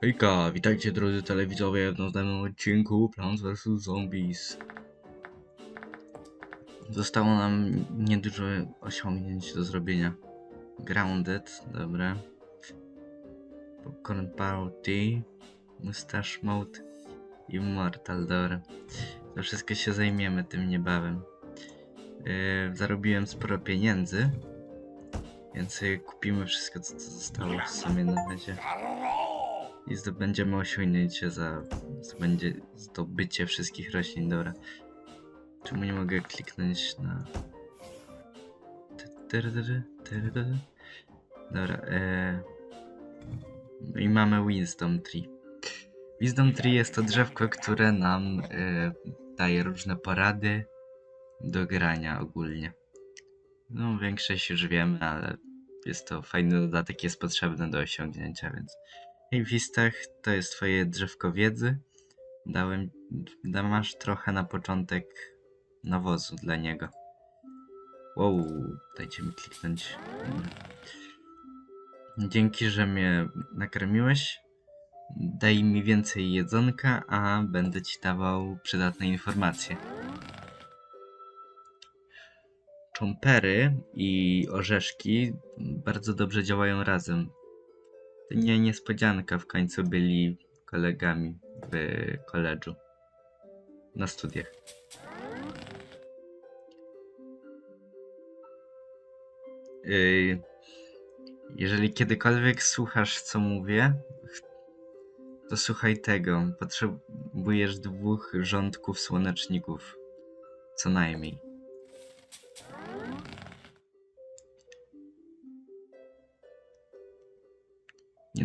Hejka, witajcie drodzy telewidzowie w następnym odcinku Plants vs Zombies. Zostało nam niedużo osiągnięć do zrobienia. Grounded, dobra. Popcorn Party, Mustache Mode, Immortal, dobra. To wszystko się zajmiemy tym niebawem. Yy, zarobiłem sporo pieniędzy, więc kupimy wszystko co, co zostało w sumie na razie. I zdobędziemy osiągnięcie za zdobędzie zdobycie wszystkich roślin, dobra. Czemu nie mogę kliknąć na... Dobra, e... No i mamy Wisdom Tree. Wisdom Tree jest to drzewko, które nam e, daje różne porady do grania ogólnie. No, większość już wiemy, ale jest to fajny dodatek, jest potrzebny do osiągnięcia, więc Hej Wistach, to jest twoje drzewko wiedzy. Dałem, da- masz trochę na początek nawozu dla niego. Wow, dajcie mi kliknąć. Dzięki, że mnie nakarmiłeś. Daj mi więcej jedzonka, a będę ci dawał przydatne informacje. Czompery i orzeszki bardzo dobrze działają razem. Nie niespodzianka, w końcu byli kolegami w koledżu. Na studiach. Yy, jeżeli kiedykolwiek słuchasz, co mówię, to słuchaj tego. Potrzebujesz dwóch rządków słoneczników. Co najmniej.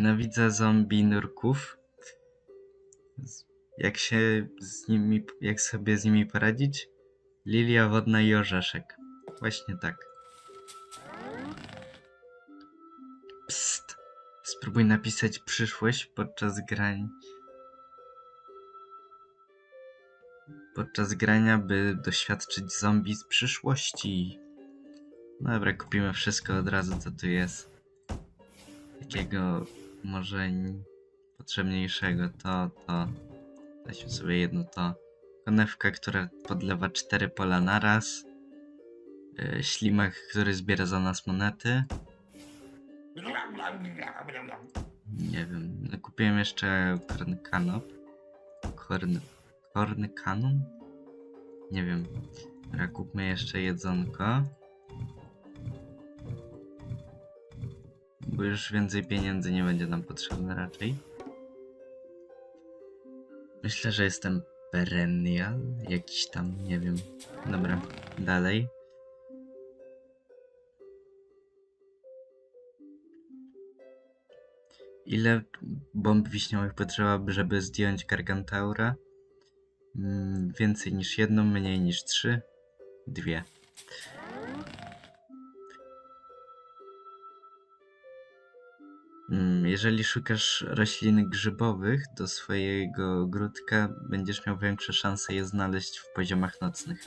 Nienawidzę zombie nurków. Jak się z nimi, jak sobie z nimi poradzić? Lilia wodna i orzeszek. Właśnie tak. Psst. Spróbuj napisać przyszłość podczas grań. Podczas grania, by doświadczyć zombie z przyszłości. Dobra, kupimy wszystko od razu, co tu jest takiego może potrzebniejszego to, to weźmy sobie jedno to konewka, która podlewa cztery pola naraz. Yy, ślimak, który zbiera za nas monety. Nie wiem, no kupiłem jeszcze korn kanop. Korn, korn kanum nie wiem. Kupmy jeszcze jedzonko bo już więcej pieniędzy nie będzie nam potrzebne raczej. Myślę, że jestem perennial, jakiś tam, nie wiem. Dobra, dalej. Ile bomb wiśniowych potrzeba, by- żeby zdjąć Gargantaura? Mm, więcej niż jedną, mniej niż trzy. Dwie. Jeżeli szukasz roślin grzybowych do swojego ogródka, będziesz miał większe szanse je znaleźć w poziomach nocnych.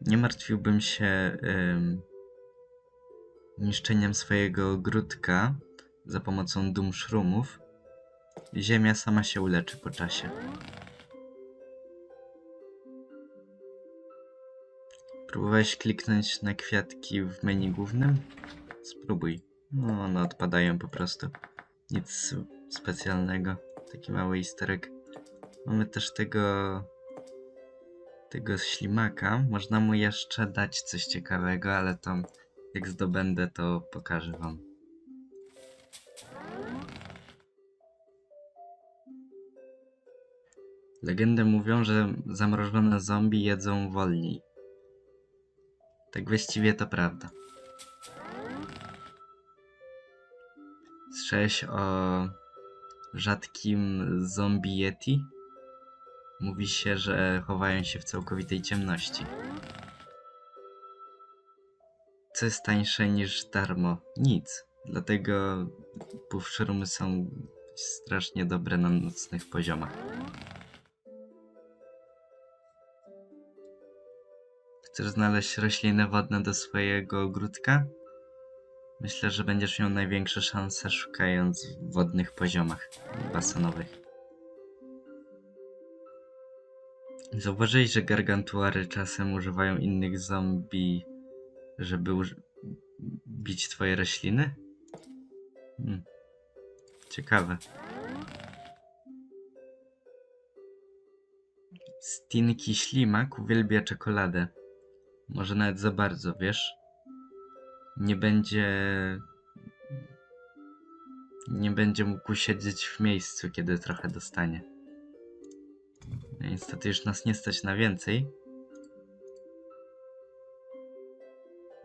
Nie martwiłbym się em, niszczeniem swojego ogródka za pomocą dum szrumów. Ziemia sama się uleczy po czasie. Próbowałeś kliknąć na kwiatki w menu głównym? Spróbuj. No, one odpadają po prostu. Nic specjalnego. Taki mały easter egg. Mamy też tego... tego ślimaka. Można mu jeszcze dać coś ciekawego, ale to jak zdobędę, to pokażę wam. Legendy mówią, że zamrożone zombie jedzą wolniej. Tak właściwie to prawda. Słyszałeś o rzadkim zombie yeti? Mówi się, że chowają się w całkowitej ciemności. Co jest tańsze niż darmo? Nic. Dlatego puffshroomy są strasznie dobre na nocnych poziomach. Chcesz znaleźć rośliny wodne do swojego ogródka? Myślę, że będziesz miał największe szanse szukając w wodnych poziomach basenowych. Zauważyłeś, że gargantuary czasem używają innych zombie, żeby uż- bić twoje rośliny? Hmm. Ciekawe. Stinky Ślimak uwielbia czekoladę. Może nawet za bardzo, wiesz? Nie będzie... Nie będzie mógł siedzieć w miejscu, kiedy trochę dostanie. No, Niestety już nas nie stać na więcej.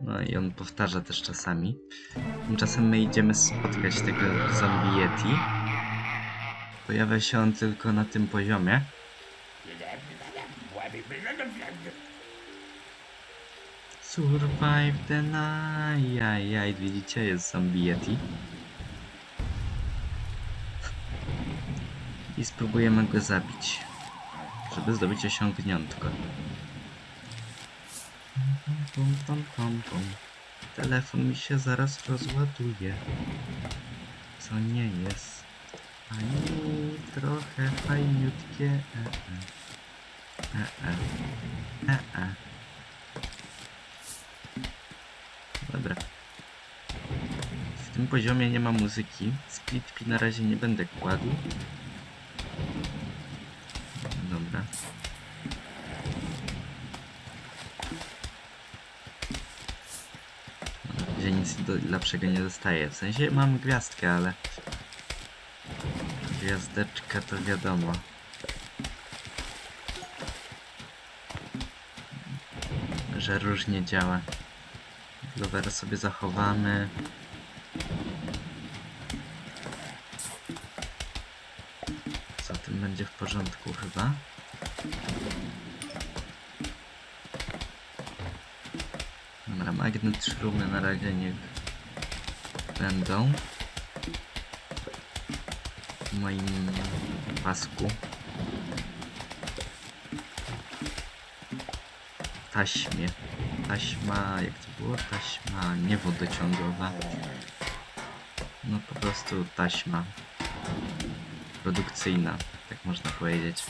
No i on powtarza też czasami. Tymczasem my idziemy spotkać tego zombie Yeti. Pojawia się on tylko na tym poziomie. Survive the night. Jaj, widzicie, jest zombie. I spróbujemy go zabić, żeby zdobyć osiągniętko. Pum, pum, pum, pum. Telefon mi się zaraz rozładuje. Co nie jest. Ani trochę fajniutkie. E, e. E, e. E, e. Dobra. W tym poziomie nie ma muzyki. Splitpi na razie nie będę kładł. Dobra. Gdzie nic do, lepszego nie dostaję. W sensie mam gwiazdkę, ale... Gwiazdeczka to wiadomo. Że różnie działa. Glover sobie zachowamy. Co tym będzie w porządku chyba? Dobra, magnet szrumy na razie niech będą w moim pasku. Taśmie. Taśma, jak to było? Taśma niewodociągowa. No po prostu taśma produkcyjna, tak można powiedzieć.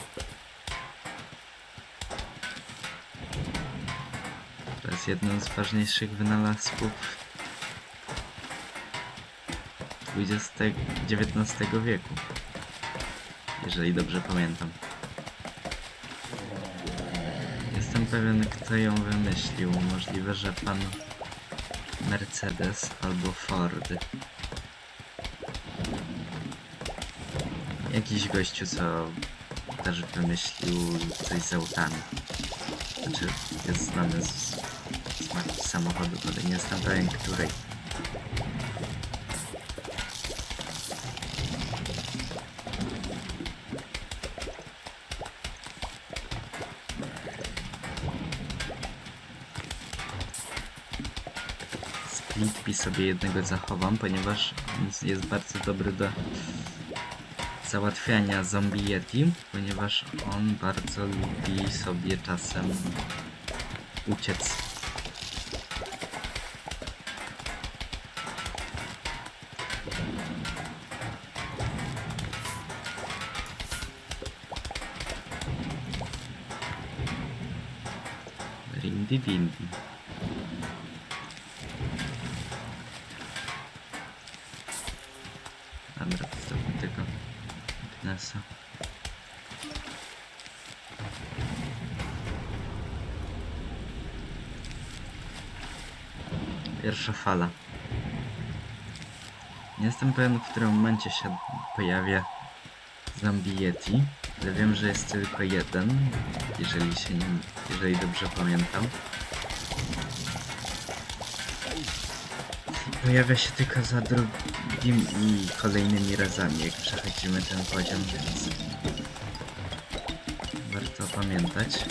To jest jeden z ważniejszych wynalazków XIX wieku. Jeżeli dobrze pamiętam. Jestem pewien, kto ją wymyślił. Możliwe, że pan Mercedes albo Ford. Jakiś gościu, co też wymyślił coś z autami. Znaczy, jest znany z, z samochodu, ale nie jestem pewien której. Splitpi sobie jednego zachowam, ponieważ on jest bardzo dobry do załatwiania zombie Yeti, ponieważ on bardzo lubi sobie czasem uciec. Rindy dindy. Dobra, zostawmy tego Knesa. Pierwsza fala. Nie jestem pewien, w którym momencie się pojawia zombie Yeti, ale wiem, że jest tylko jeden, jeżeli się nie, jeżeli dobrze pamiętam. Pojawia się tylko za drugim i kolejnymi razami, jak przechodzimy ten poziom, więc warto pamiętać.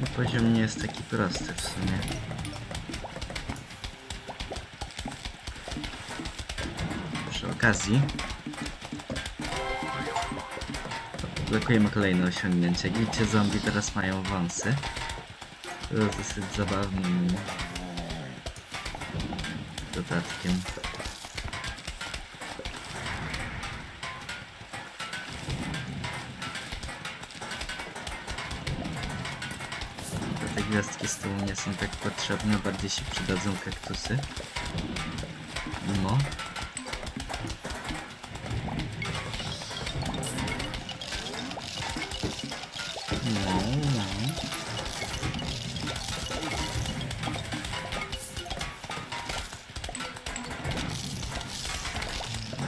Ten poziom nie jest taki prosty w sumie. Przy okazji Blokujemy kolejne osiągnięcie. Widzicie, zombie teraz mają wąsy. To jest dosyć zabawnym dodatkiem. Gwiazdki z tyłu nie są tak potrzebne, bardziej się przydadzą kaktusy. No. No,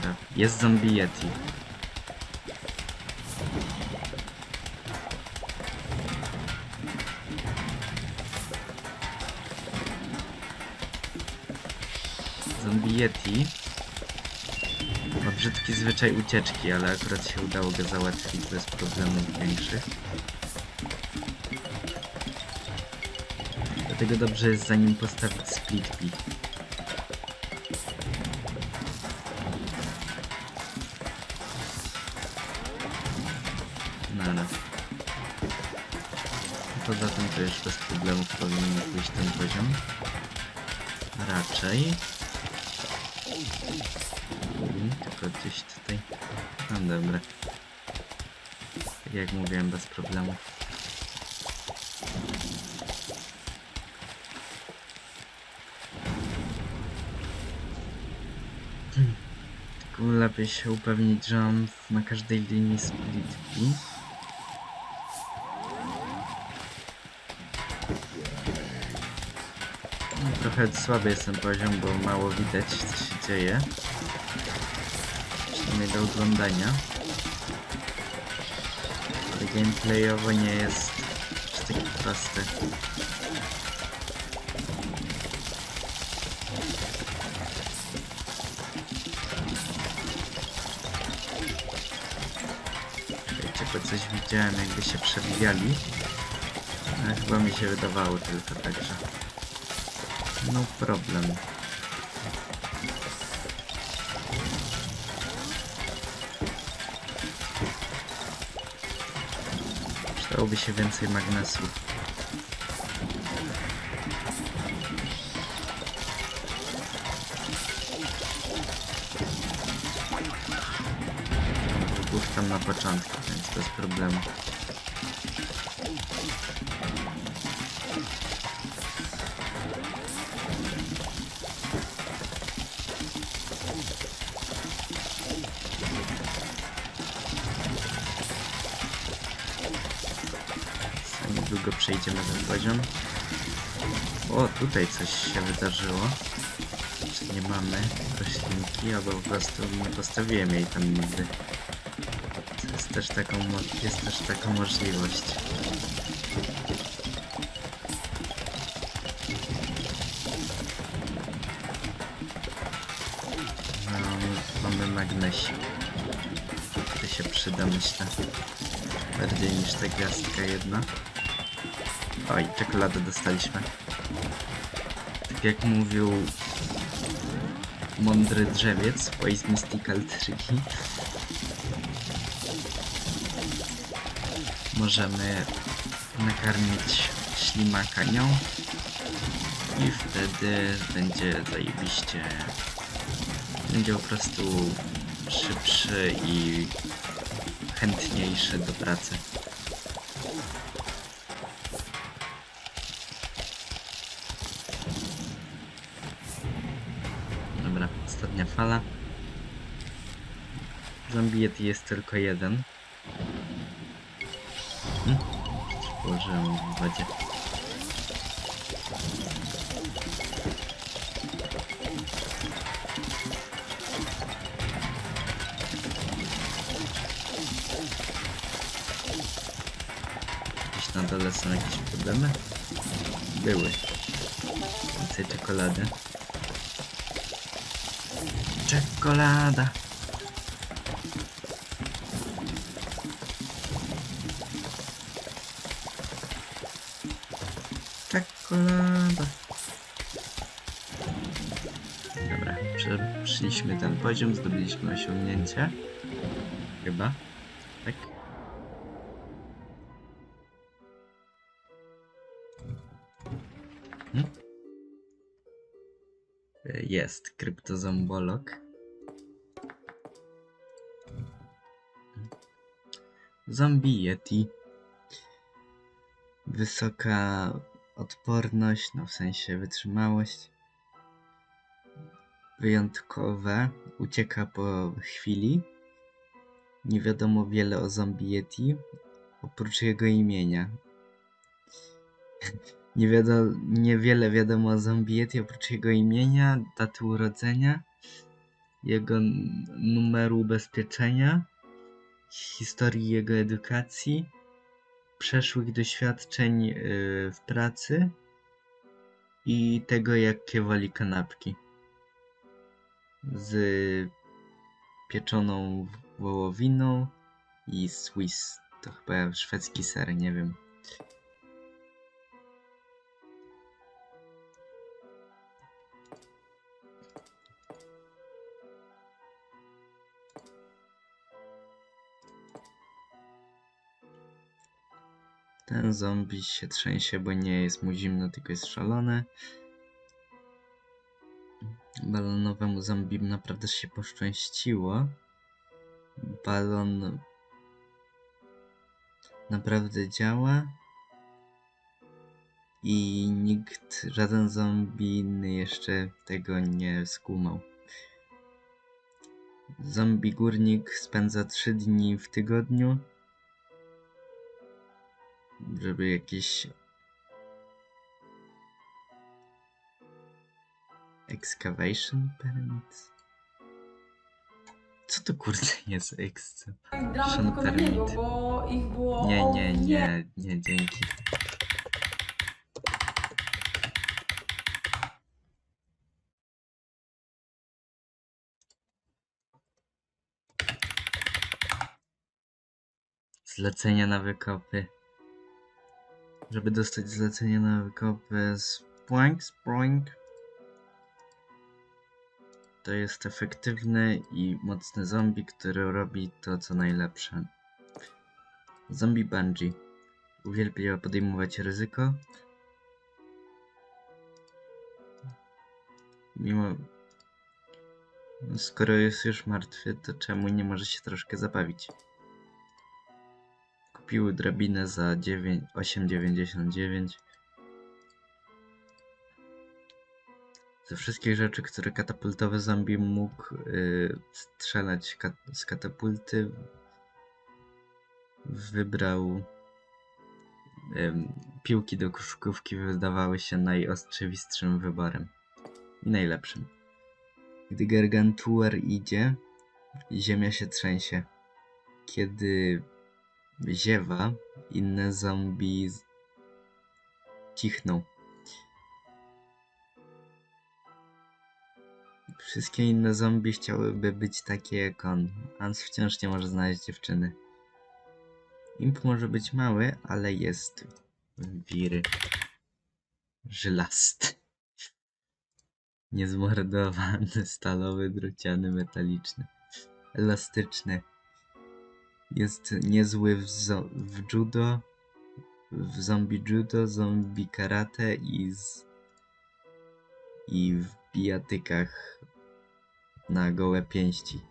no. Jest zombie yeti. Yeti ma brzydki zwyczaj ucieczki, ale akurat się udało go załatwić bez problemów większych. Dlatego dobrze jest za nim postawić split pea. Nara. Poza tym to już bez problemów powinien pójść ten poziom. Raczej. Mhm, Tylko gdzieś tutaj. No dobra. Tak jak mówiłem, bez problemu. Tylko lepiej się upewnić, że w- na każdej linii splitki. No, Trochę słaby jest ten poziom, bo mało widać co się dzieje. Przynajmniej do oglądania. Ale gameplayowo nie jest aż taki prosty. Wiecie, bo coś widziałem jakby się przewijali. Ale chyba mi się wydawało tylko także. No problem. Przydałoby się więcej magnesów. Puszczam na początku, więc bez problemu. Tutaj coś się wydarzyło. Czy nie mamy roślinki, albo po prostu nie postawiłem jej tam nigdy. Jest też taką, jest też taka możliwość. No, mamy magnesik. To się przyda, myślę. Bardziej niż ta gwiazdka jedna. Oj, czekoladę dostaliśmy. Tak jak mówił mądry drzewiec, Waze Mystical Triki. Możemy nakarmić ślimaka nią i wtedy będzie zajebiście. Będzie po prostu szybszy i chętniejszy do pracy. Dobra, ostatnia fala. Yeti jest tylko jeden. Hmm? Położyłem w wodzie. Gdzieś na dole są jakieś problemy? Były. Więcej czekolady. Czekolada. Kolaba. Dobra, przeszliśmy ten poziom, zdobyliśmy osiągnięcie. Chyba. Tak? Hmm? E, jest, kryptozombolog. Zombie Yeti. Wysoka odporność, no w sensie wytrzymałość. Wyjątkowe. Ucieka po chwili. Nie wiadomo wiele o zombie Yeti, oprócz jego imienia. Nie wiadomo, niewiele wiadomo o zombie Yeti, oprócz jego imienia, daty urodzenia, jego numeru ubezpieczenia, historii jego edukacji, przeszłych doświadczeń yy, w pracy i tego, jakie woli kanapki. Z pieczoną wołowiną i Swiss. To chyba szwedzki ser, nie wiem. Ten zombie się trzęsie, bo nie jest mu zimno, tylko jest szalony. Balonowemu zombie naprawdę się poszczęściło. Balon naprawdę działa. I nikt, żaden zombie inny jeszcze tego nie skumał. Zombie górnik spędza 3 dni w tygodniu, żeby jakieś excavation permits. Co to kurde jest na niego, Permit. bo ich było Nie, nie, nie, nie, dzięki. Zlecenia na wykopy. Żeby dostać zlecenie na wykopy z Boink Sproink. To jest efektywny i mocny zombie, który robi to co najlepsze. Zombie Bungie. Uwielbia podejmować ryzyko. Mimo. Skoro jest już martwy, to czemu nie może się troszkę zabawić? Kupiły drabinę za 9 8,99. Ze wszystkich rzeczy, które katapultowy zombie mógł yy, strzelać kat z katapulty, wybrał em, piłki do koszykówki wydawały się najostrczywistszym wyborem i najlepszym. Gdy Gargantuar idzie, ziemia się trzęsie. Kiedy ziewa, inne zombie cichną. Wszystkie inne zombie chciałyby być takie jak on. Hans wciąż nie może znaleźć dziewczyny. Imp może być mały, ale jest wiry. Żylasty. Niezmordowany, stalowy, druciany, metaliczny. Elastyczny. Jest niezły w, zo- w judo, w zombie judo, zombie karate i z, i w bijatykach na gołe pięści.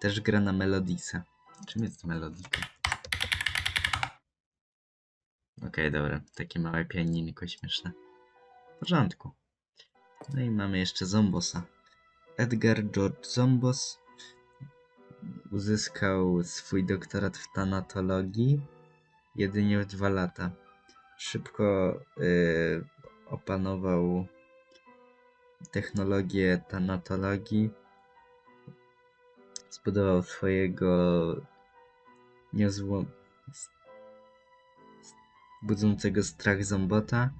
Też gra na Melodisa. Czym jest Melodika? Okej, dobra. Takie małe pianinko śmieszne. W porządku. No i mamy jeszcze Zombosa. Edgar George Zombos uzyskał swój doktorat w tanatologii jedynie w dwa lata. Szybko y, opanował technologię tanatologii. Zbudował swojego s- budzącego strach zombota.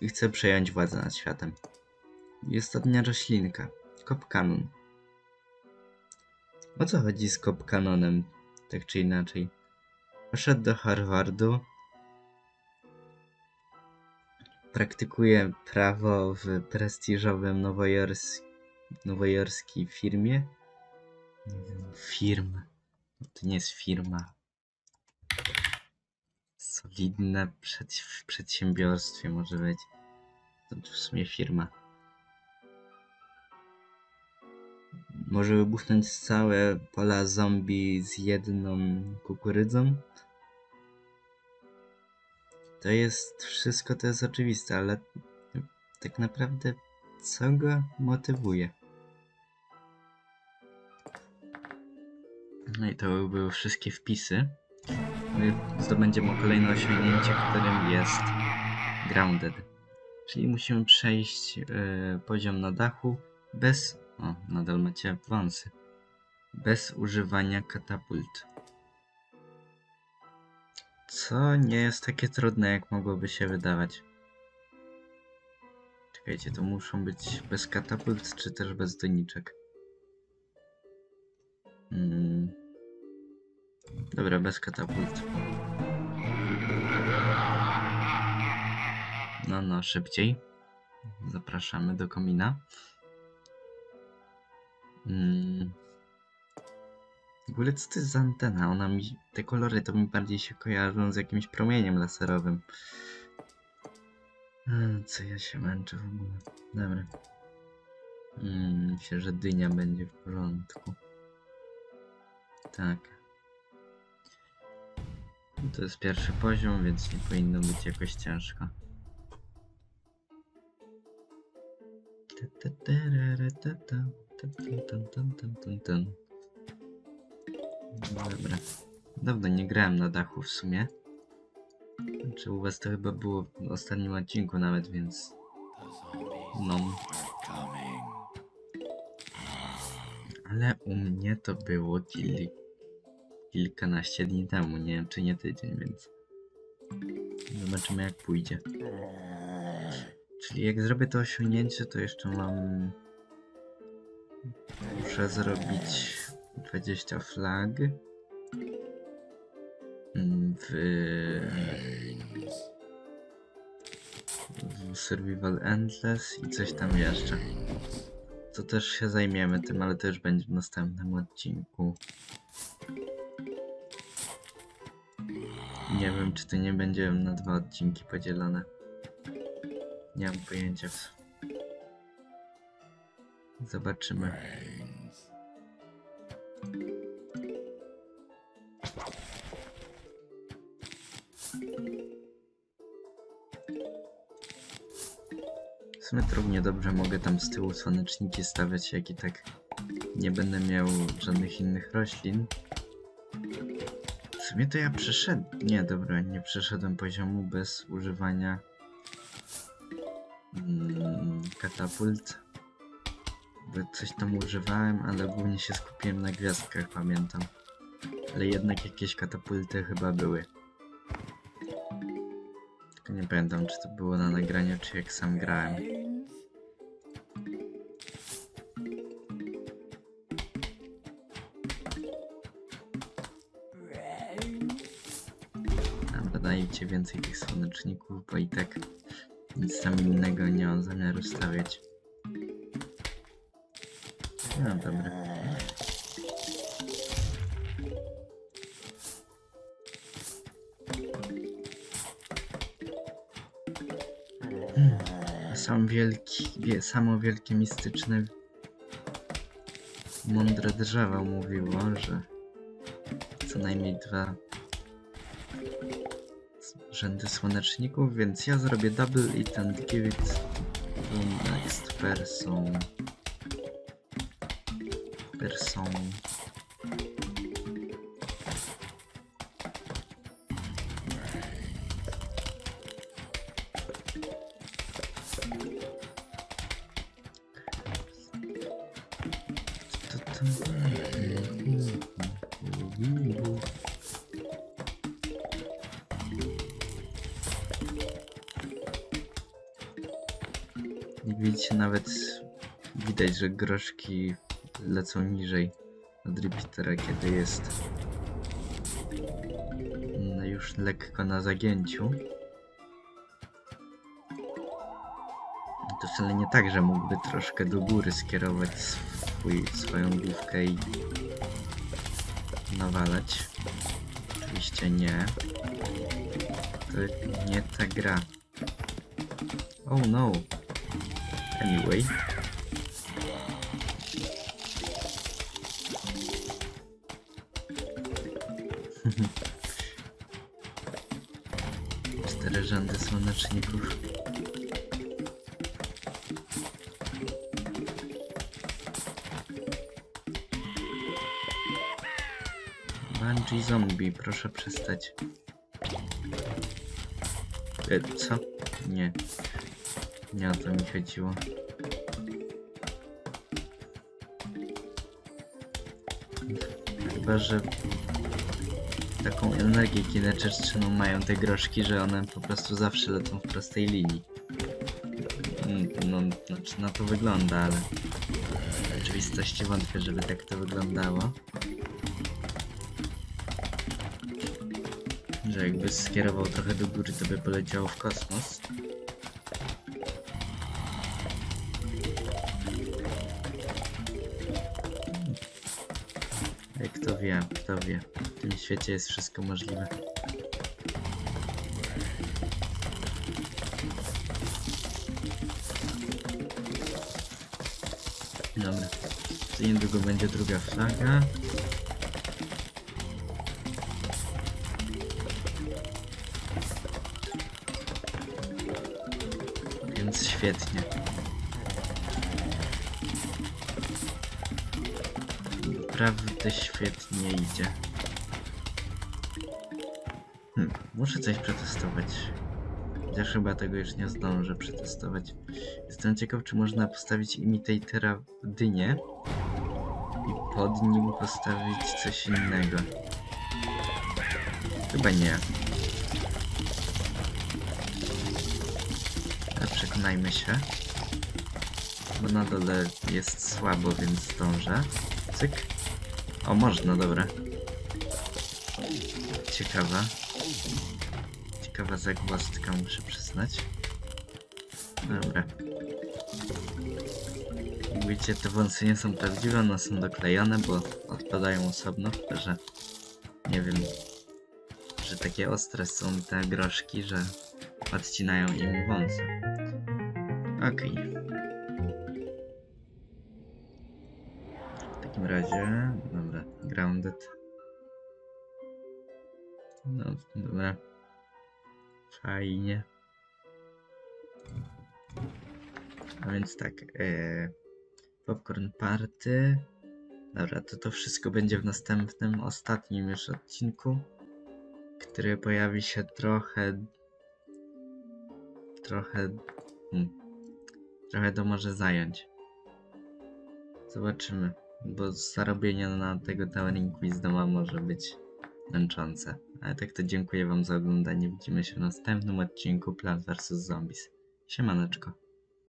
I chce przejąć władzę nad światem. I ostatnia roślinka. Kopkanon. O co chodzi z kopkanonem, tak czy inaczej? Poszedł do Harvardu. Praktykuje prawo w prestiżowym nowojors... nowojorskiej firmie. Firm. To nie jest firma. Solidne przed, w przedsiębiorstwie może być. To w sumie firma. Może wybuchnąć całe pola zombie z jedną kukurydzą? To jest wszystko, to jest oczywiste, ale tak naprawdę co go motywuje? No i to by były wszystkie wpisy. My zdobędziemy kolejne osiągnięcie, którym jest Grounded. Czyli musimy przejść e, poziom na dachu bez. O, nadal macie awansy. Bez używania katapult. Co nie jest takie trudne, jak mogłoby się wydawać. Czekajcie, to muszą być bez katapult, czy też bez doniczek? Mm. Dobra, bez katapult. No, no, szybciej. Zapraszamy do komina. Mm. W ogóle co to jest za antena? Ona mi, te kolory to mi bardziej się kojarzą z jakimś promieniem laserowym. Co ja się męczę w ogóle. Dobra. Mm, myślę, że dynia będzie w porządku. Tak. To jest pierwszy poziom, więc nie powinno być jakoś ciężko. Ta, ta, ta, ta, ta, ta, ta, ta, ta, ta, ta. Dobra. Dawno nie grałem na dachu w sumie. Czy u was to chyba było w ostatnim odcinku nawet, więc... No. Ale u mnie to było kil... kilkanaście dni temu, nie wiem czy nie tydzień, więc... Zobaczymy jak pójdzie. Czyli jak zrobię to osiągnięcie, to jeszcze mam... Muszę zrobić 20 flag. Mm, W... w Survival Endless i coś tam jeszcze. To też się zajmiemy tym, ale to już będzie w następnym odcinku. Nie wiem, czy to nie będzie na dwa odcinki podzielone. Nie mam pojęcia. Zobaczymy. W sumie równie dobrze mogę tam z tyłu słoneczniki stawiać, jak i tak nie będę miał żadnych innych roślin. W sumie to ja przeszedłem. Nie, dobra, nie przeszedłem poziomu bez używania mm, katapult. Coś tam używałem, ale głównie się skupiłem na gwiazdkach, pamiętam. Ale jednak jakieś katapulty chyba były. Tylko nie pamiętam, czy to było na nagraniu, czy jak sam grałem. Dajcie więcej tych słoneczników, bo i tak nic tam innego nie mam zamiaru stawiać. No dobra. Hmm. Sam wielki, wie, samo wielkie mistyczne mądre drzewo mówiło, że co najmniej dwa rzędy słoneczników, więc ja zrobię double it and give it to next person. Person. Co widzicie, nawet widać, że groszki lecą niżej od repeatera, kiedy jest no już lekko na zagięciu. To wcale nie tak, że mógłby troszkę do góry skierować swój, swoją główkę i nawalać. Oczywiście nie. To nie ta gra. Oh no. Anyway. Słoneczników. Bungee zombie, proszę przestać. E, co? Nie. Nie o to mi chodziło. Chyba, że taką energię kinetyczną mają te groszki, że one po prostu zawsze lecą w prostej linii. Mm, No, znaczy na to wygląda, ale w rzeczywistości wątpię, żeby tak to wyglądało. Że jakby skierował trochę do góry, to by poleciało w kosmos. Jak kto wie, kto wie. Świecie jest wszystko możliwe. Dobra. To niedługo będzie druga flaga. Więc świetnie. Naprawdę świetnie idzie. Muszę coś przetestować. Chociaż chyba tego już nie zdążę przetestować. Jestem ciekaw, czy można postawić imitatera w dynie i pod nim postawić coś innego. Chyba nie. Ale przekonajmy się. Bo na dole jest słabo, więc zdążę. Cyk. O, można, dobra. Ciekawa. Ciekawa zagwozdka, muszę przyznać. Dobra. Jak widzicie, te wąsy nie są prawdziwe, one są doklejone, bo odpadają osobno, że... Nie wiem... Że takie ostre są te groszki, że odcinają im wąsy. Okej. W takim razie, dobra, grounded. No, dobra. Fajnie. A więc tak, e, Popcorn Party. Dobra, to to wszystko będzie w następnym, ostatnim już odcinku, który pojawi się trochę, trochę, hmm, trochę to może zająć. Zobaczymy, bo zarobienie na tego Towering Wisdoma może być męczące. Ale tak to dziękuję wam za oglądanie. Widzimy się w następnym odcinku Plants vs Zombies. Siemaneczko.